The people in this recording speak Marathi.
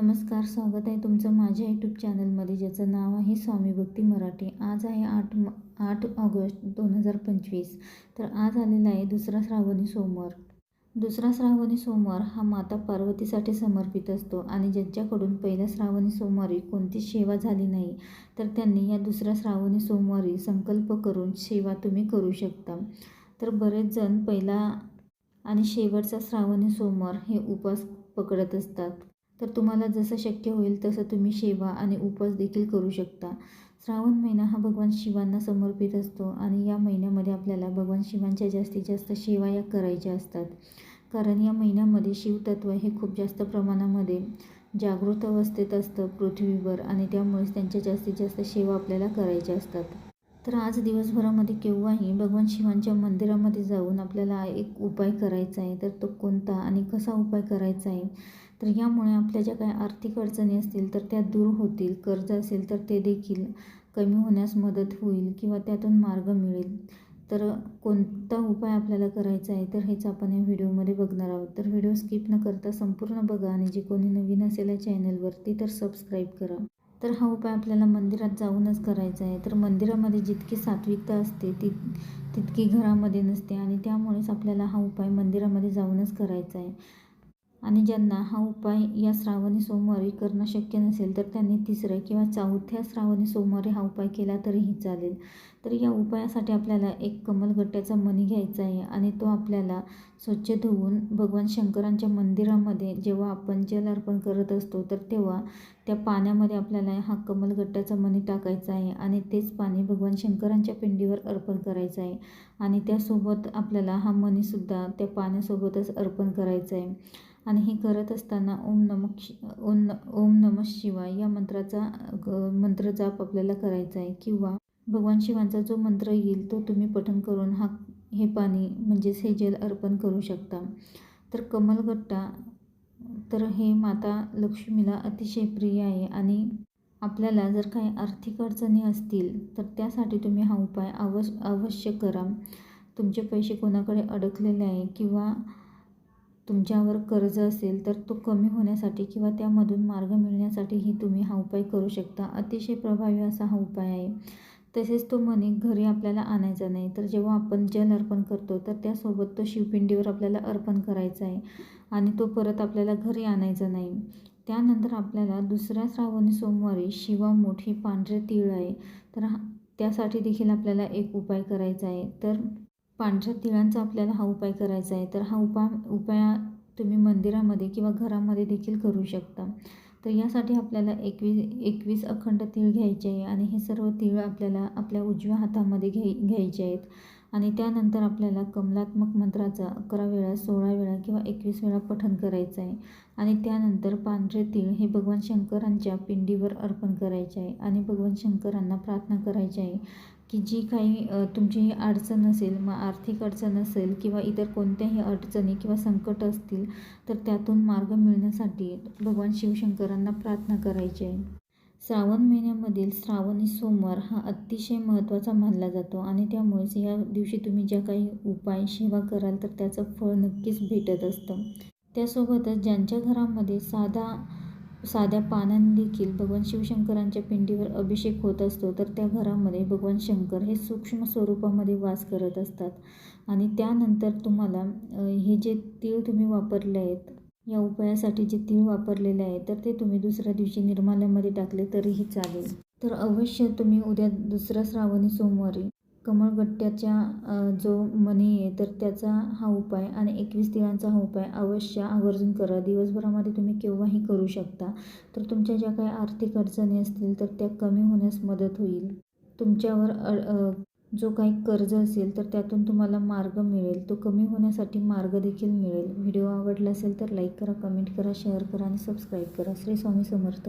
नमस्कार स्वागत आहे तुमचं माझ्या यूट्यूब चॅनलमध्ये ज्याचं नाव आहे स्वामी भक्ती मराठी. आज आहे आठ म आठ ऑगस्ट दोन हजार पंचवीस. तर आज आलेला आहे दुसरा श्रावणी सोमवार. दुसरा श्रावणी सोमवार हा माता पार्वतीसाठी समर्पित असतो आणि ज्यांच्याकडून पहिल्या श्रावणी सोमवारी कोणतीच सेवा झाली नाही तर त्यांनी या दुसऱ्या श्रावणी सोमवारी संकल्प करून सेवा तुम्ही करू शकता. तर बरेच जण पहिला आणि शेवटचा श्रावणी सोमवार हे उपास पकडत असतात. तर तुम्हाला जसं शक्य होईल तसं तुम्ही सेवा आणि उपवास देखील करू शकता. श्रावण महिना हा भगवान शिवांना समर्पित असतो आणि या महिन्यामध्ये आपल्याला भगवान शिवांच्या जास्तीत जास्त सेवा या करायच्या असतात. कारण या महिन्यामध्ये शिवतत्व हे खूप जास्त प्रमाणामध्ये जागृत अवस्थेत असतं पृथ्वीवर आणि त्यामुळेच त्यांच्या जास्तीत जास्त सेवा आपल्याला करायच्या असतात. तर आज दिवसभरामध्ये केव्हाही भगवान शिवांच्या मंदिरामध्ये जाऊन आपल्याला एक उपाय करायचा आहे तर तो कोणता आणि कसा उपाय करायचा आहे? तर यामुळे आपल्या ज्या काही आर्थिक अडचणी असतील तर त्या दूर होतील. कर्ज असेल तर ते देखील कमी होण्यास मदत होईल किंवा त्यातून मार्ग मिळेल. तर कोणता उपाय आपल्याला करायचा आहे तर हेच आपण या व्हिडिओमध्ये बघणार आहोत. तर व्हिडिओ स्किप न करता संपूर्ण बघा आणि जे कोणी नवीन असेल या चॅनलवरती तर सबस्क्राईब करा. तर हा उपाय आपल्याला मंदिरात जाऊनच करायचा आहे. तर मंदिरामध्ये जितकी सात्विकता असते ती तितकी घरामध्ये नसते आणि त्यामुळेच आपल्याला हा उपाय मंदिरामध्ये जाऊनच करायचा आहे. आणि ज्यांना हा उपाय या श्रावणी सोमवारी करणं शक्य नसेल तर त्यांनी तिसऱ्या किंवा चौथ्या श्रावणी सोमवारी हा उपाय केला तरीही चालेल. तर या उपायासाठी आपल्याला एक कमलगट्ट्याचा मणी घ्यायचा आहे आणि तो आपल्याला स्वच्छ धुवून भगवान शंकरांच्या मंदिरामध्ये जेव्हा आपण जल अर्पण करत असतो तर तेव्हा त्या पाण्यामध्ये आपल्याला हा कमलगट्ट्याचा मणी टाकायचा आहे आणि तेच पाणी भगवान शंकरांच्या पिंडीवर अर्पण करायचं आहे. आणि त्यासोबत आपल्याला हा मणीसुद्धा त्या पाण्यासोबतच अर्पण करायचा आहे. आणि हे करत असताना ओम नम ओम ओम नम शिवाय या मंत्राचा मंत्र जाप आपल्याला करायचा आहे. किंवा भगवान शिवांचा जो मंत्र येईल तो तुम्ही पठण करून हा हे पाणी म्हणजेच हे जल अर्पण करू शकता. तर कमलगट्टा तर हे माता लक्ष्मीला अतिशय प्रिय आहे आणि आपल्याला जर काही आर्थिक अडचणी असतील तर त्यासाठी तुम्ही हा उपाय अवश्य अवश्य करा. तुमचे पैसे कोणाकडे अडकलेले आहे किंवा तुमच्यावर कर्ज असेल तर तो कमी होण्यासाठी किंवा त्यामधून मार्ग मिळण्यासाठीही तुम्ही हा उपाय करू शकता. अतिशय प्रभावी असा हा उपाय आहे. तसेच तो मणी घरी आपल्याला आणायचा नाही. तर जेव्हा आपण जल अर्पण करतो तर त्यासोबत तो शिवपिंडीवर आपल्याला अर्पण करायचा आहे आणि तो परत आपल्याला घरी आणायचा नाही. त्यानंतर आपल्याला दुसऱ्या श्रावणी सोमवारी शिवा मोठी पांढरे तीळ आहे. तर त्यासाठी देखील आपल्याला एक उपाय करायचा आहे. तर पांढऱ्या तिळांचा आपल्याला हा उपाय करायचा आहे. तर हा उपा उपाय तुम्ही मंदिरामध्ये किंवा घरामध्ये देखील करू शकता. तर यासाठी आपल्याला एकवीस एकवीस अखंड तीळ घ्यायचे आहे आणि हे सर्व तीळ आपल्याला आपल्या उजव्या हातामध्ये घ्याय घ्यायचे आहेत. आणि त्यानंतर आपल्याला कमलात्मक मंत्राचा अकरा वेळा सोळा वेळा किंवा एकवीस वेळा पठण करायचं आहे. आणि त्यानंतर पांढरे तीळ हे भगवान शंकरांच्या पिंडीवर अर्पण करायचे आहे. आणि भगवान शंकरांना प्रार्थना करायची आहे. की जी काही तुमची अडचण असेल मग आर्थिक अडचण असेल किंवा इतर कोणत्याही अडचणी किंवा संकट असतील तर त्यातून मार्ग मिळण्यासाठी भगवान शिवशंकरांना प्रार्थना करायची आहे. श्रावण महिन्यामधील श्रावणी सोमवार हा अतिशय महत्त्वाचा मानला जातो आणि त्यामुळेच या दिवशी तुम्ही ज्या काही उपाय सेवा कराल तर त्याचं फळ नक्कीच भेटत असतं. त्यासोबतच ज्यांच्या घरामध्ये साधा साध्या पानांनी देखील भगवान शिवशंकरांच्या पिंडीवर अभिषेक होत असतो तर त्या घरामध्ये भगवान शंकर हे सूक्ष्म स्वरूपामध्ये वास करत असतात. आणि त्यानंतर तुम्हाला हे जे तीळ तुम्ही वापरले आहेत या उपायासाठी जे तीळ वापरलेले आहेत तर ते तुम्ही दुसऱ्या दिवशी निर्माल्यामध्ये टाकले तरीही चालेल. तर अवश्य तुम्ही उद्या दुसऱ्या श्रावणी सोमवारी कमळगट्ट्याच्या जो मणी आहे तर त्याचा हा उपाय आणि एकवीस तिळांचा हा उपाय अवश्य आवर्जून करा. दिवसभरामध्ये तुम्ही केव्हाही करू शकता. तर तुमच्या ज्या काही आर्थिक अडचणी असतील तर त्या कमी होण्यास मदत होईल. तुमच्यावर जो काही कर्ज असेल तर त्यातून तुम्हाला मार्ग मिळेल. तो कमी होण्यासाठी मार्ग देखील मिळेल. व्हिडिओ आवडला असेल तर लाईक करा कमेंट करा शेअर करा आणि सबस्क्राईब करा. श्री स्वामी समर्थ.